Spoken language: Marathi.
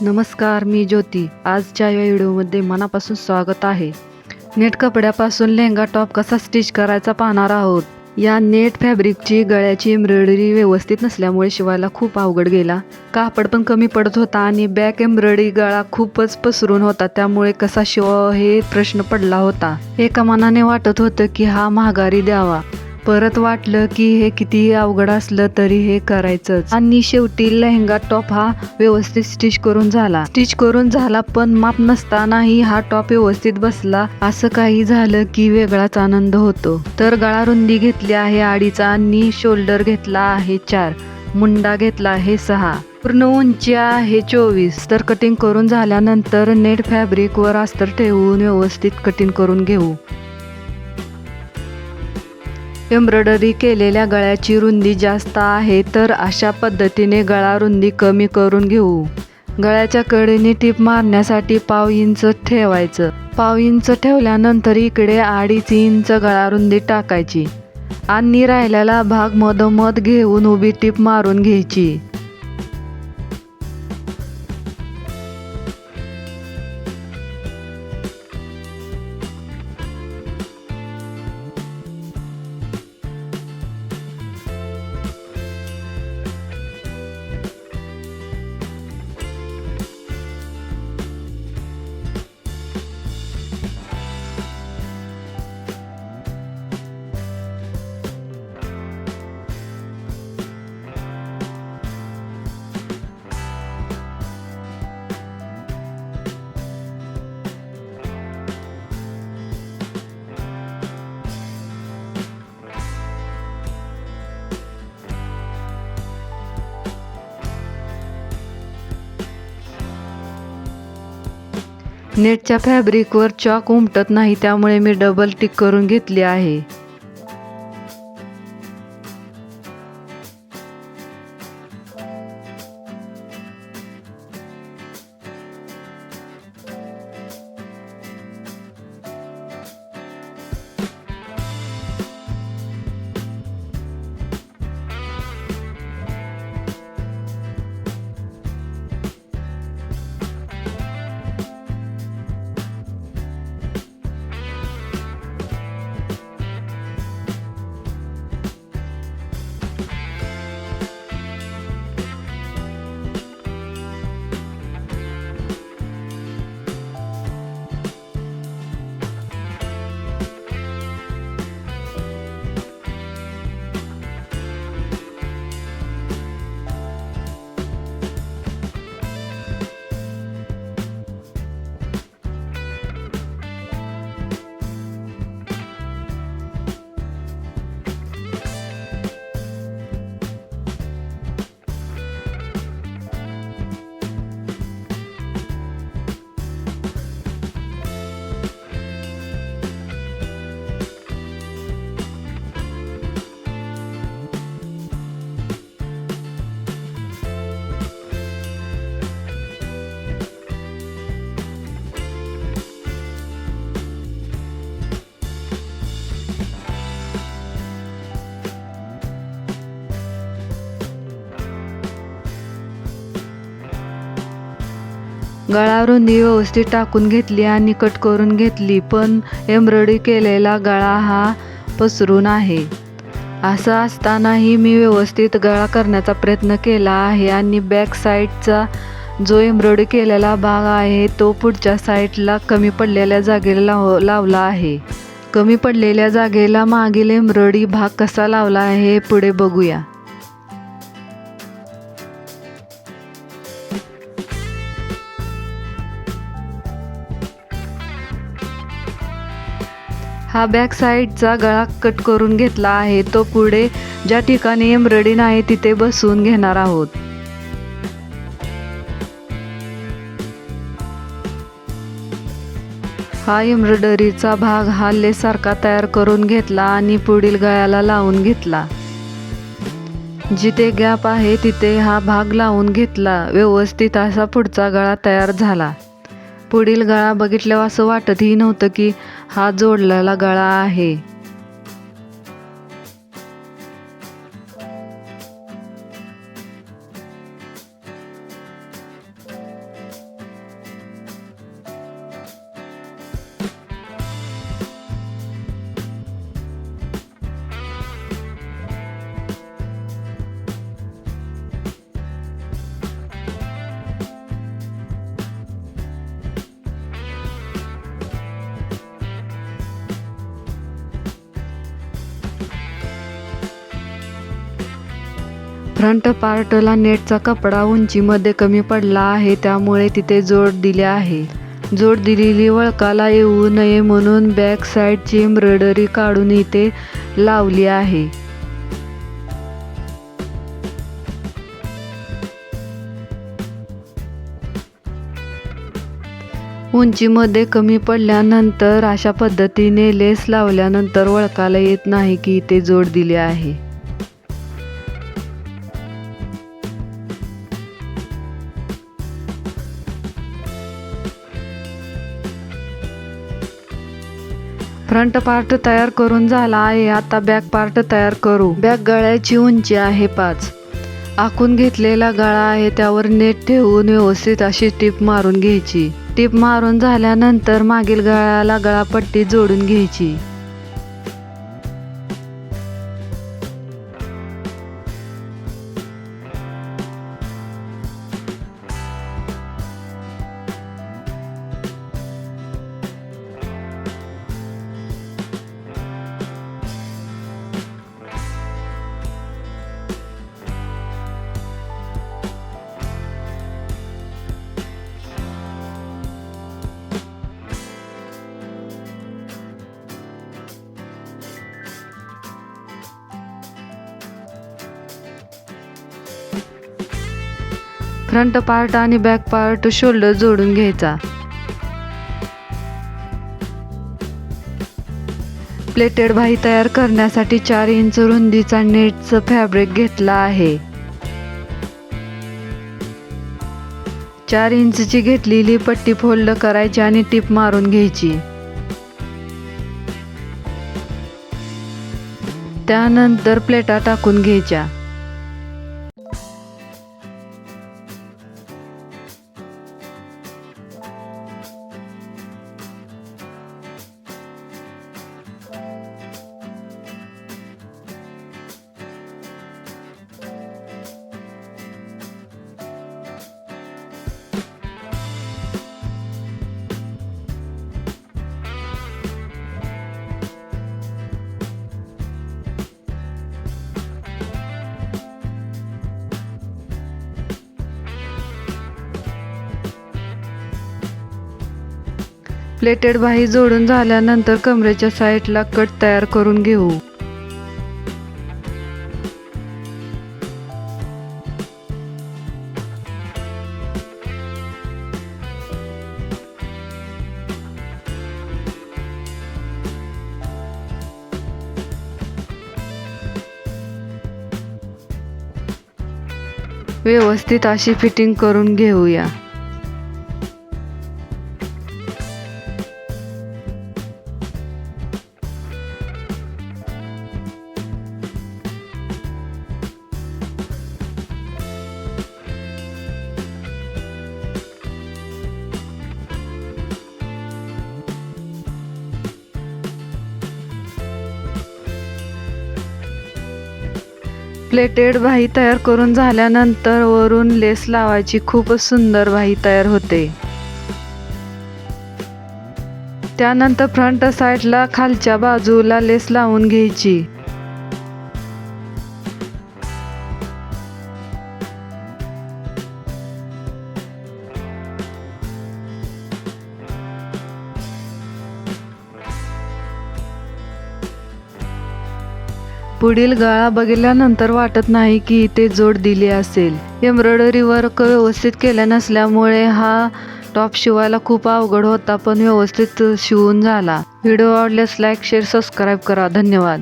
नमस्कार मी ज्योती. आजच्या या व्हिडिओमध्ये मनापासून स्वागत आहे. नेट कपड्यापासून लेहंगा टॉप कसा स्टिच करायचा पाहणार आहोत. या नेट फॅब्रिकची गळ्याची एम्ब्रॉयडरी व्यवस्थित नसल्यामुळे शिवायला खूप अवघड गेला. कापड पण कमी पडत होता आणि बॅक एम्ब्रॉयडरी गळा खूपच पसरून होता त्यामुळे कसा शिवा हे प्रश्न पडला होता. एका मनाने वाटत होतं की हा महागारी द्यावा. परत वाटलं की हे कितीही अवघड असलं तरी हे करायचंच. आणि शेवटी लेहंगा टॉप हा व्यवस्थित स्टिच करून झाला. स्टिच करून झाला पण माप नसतानाही हा टॉप व्यवस्थित बसला. असं काही झालं की वेगळाच आनंद होतो. तर गळा रुंदी घेतली आहे आडीचा आणि शोल्डर घेतला आहे चार. मुंडा घेतला आहे सहा. पूर्ण उंची आहे चोवीस. तर कटिंग करून झाल्यानंतर नेट फॅब्रिकवर अस्तर ठेवून व्यवस्थित कटिंग करून घेऊ. एम्ब्रॉयडरी केलेल्या गळ्याची रुंदी जास्त आहे तर अशा पद्धतीने गळा रुंदी कमी करून घेऊ. गळ्याच्या कडेने टीप मारण्यासाठी पाव इंच ठेवायचं. पाव इंच ठेवल्यानंतर इकडे अडीच इंच गळा रुंदी टाकायची. आणि राहिलेला भाग मधोमध घेऊन उभी टीप मारून घ्यायची. नेटच्या फॅब्रिकवर चॉक उमटत नाही त्यामुळे मी डबल टिक करून घेतली आहे. गळावरून रुंदी व्यवस्थित टाकून घेतली आणि कट करून घेतली पण एम्ब्रॉयडरी केलेला गळा हा पसरून आहे. असं असतानाही मी व्यवस्थित गळा करण्याचा प्रयत्न केला आहे आणि बॅक साईडचा जो एम्ब्रॉयडरी केलेला भाग आहे तो पुढच्या साईडला कमी पडलेल्या जागेला लाव लावला आहे. कमी पडलेल्या जागेला मागील एम्ब्रॉयडरी भाग कसा लावला आहे हे पुढे बघूया. हा बॅक साईडचा गळा कट करून घेतला आहे. तो पुढे ज्या ठिकाणी एम्ब्रॉयडरी आहे तिथे बसवून घेणार आहोत. हा एम्ब्रॉयडरीचा भाग हा लेसारखा तयार करून घेतला आणि पुढील गळ्याला लावून घेतला. जिथे गॅप आहे तिथे हा भाग लावून घेतला. व्यवस्थित असा पुढचा गळा तयार झाला. पुढील गळा बघितल्यावर असं वाटतही नव्हतं की हा जोडलेला गळा आहे. फ्रंट पार्टला नेटचा कपडा उंचीमध्ये कमी पडला आहे त्यामुळे तिथे जोड दिले आहे. जोड दिलेली वळकाला येऊ नये म्हणून बॅक साईडची एम्ब्रॉयडरी काढून इथे लावली आहे. उंचीमध्ये कमी पडल्यानंतर अशा पद्धतीने लेस लावल्यानंतर वळकाला येत नाही की इथे जोड दिले आहे. फ्रंट पार्ट तयार करून झाला आहे. आता बॅक पार्ट तयार करू. बॅक गळ्याची उंची आहे पाच. आखून घेतलेला गळा आहे त्यावर नेट ठेवून व्यवस्थित अशी टीप मारून घ्यायची. टीप मारून झाल्यानंतर मागील गळ्याला गळापट्टी जोडून घ्यायची. फ्रंट पार्ट आणि बॅक पार्ट शोल्डर जोडून घ्यायचा. प्लेटेड भाई तयार करण्यासाठी चार इंच रुंदीचा नेटचं फॅब्रिक घेतला आहे. चार इंचची घेतलेली पट्टी फोल्ड करायची आणि टीप मारून घ्यायची. त्यानंतर प्लेटा टाकून घ्यायच्या. प्लेटेड बाही जोडून झाल्यानंतर कमरेच्या साईडला कट तयार करून घेऊ. व्यवस्थित अशी फिटिंग करून घेऊया. प्लेटेड भाई तयार करून झाल्यानंतर वरून लेस लावायची खूपच सुंदर भाई तयार होते. त्यानंतर फ्रंट साईडला खालच्या बाजूला लेस लावून घ्यायची. पुढील गळा बघितल्यानंतर वाटत नाही की इथे जोड दिली असेल. एम्ब्रॉयडरी वर्क व्यवस्थित केल्या नसल्यामुळे हा टॉप शिवायला खूप अवघड होता पण व्यवस्थित शिवून झाला. व्हिडिओ आवडल्यास लाईक शेअर सबस्क्राईब करा. धन्यवाद.